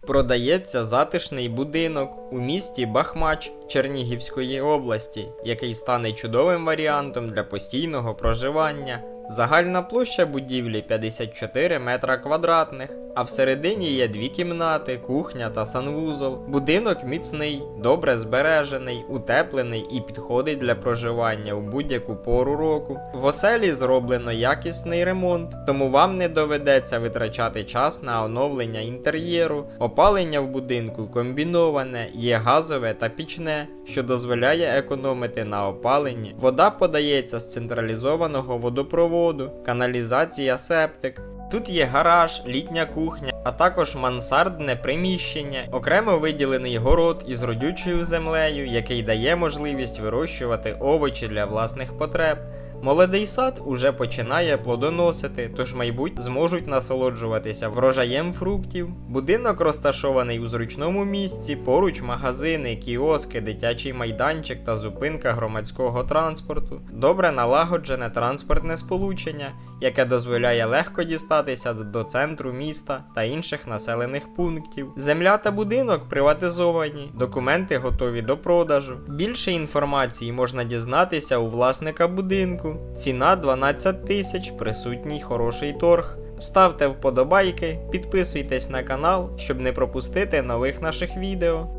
Продається затишний будинок у місті Бахмач Чернігівської області, який стане чудовим варіантом для постійного проживання. Загальна площа будівлі 54 метра квадратних, а всередині є дві кімнати, кухня та санвузол. Будинок міцний, добре збережений, утеплений і підходить для проживання у будь-яку пору року. В оселі зроблено якісний ремонт, тому вам не доведеться витрачати час на оновлення інтер'єру. Опалення в будинку комбіноване, є газове та пічне, що дозволяє економити на опаленні. Вода подається з централізованого водопроводу, каналізація септик. Тут є гараж, літня кухня, а також мансардне приміщення, окремо виділений город із родючою землею, який дає можливість вирощувати овочі для власних потреб. Молодий сад уже починає плодоносити, тож майбуть зможуть насолоджуватися врожаєм фруктів. Будинок розташований у зручному місці, поруч магазини, кіоски, дитячий майданчик та зупинка громадського транспорту. Добре налагоджене транспортне сполучення, яке дозволяє легко дістатися до центру міста та інших населених пунктів. Земля та будинок приватизовані, документи готові до продажу. Більше інформації можна дізнатися у власника будинку. Ціна 12 тисяч, присутній хороший торг. Ставте вподобайки, підписуйтесь на канал, щоб не пропустити нових наших відео.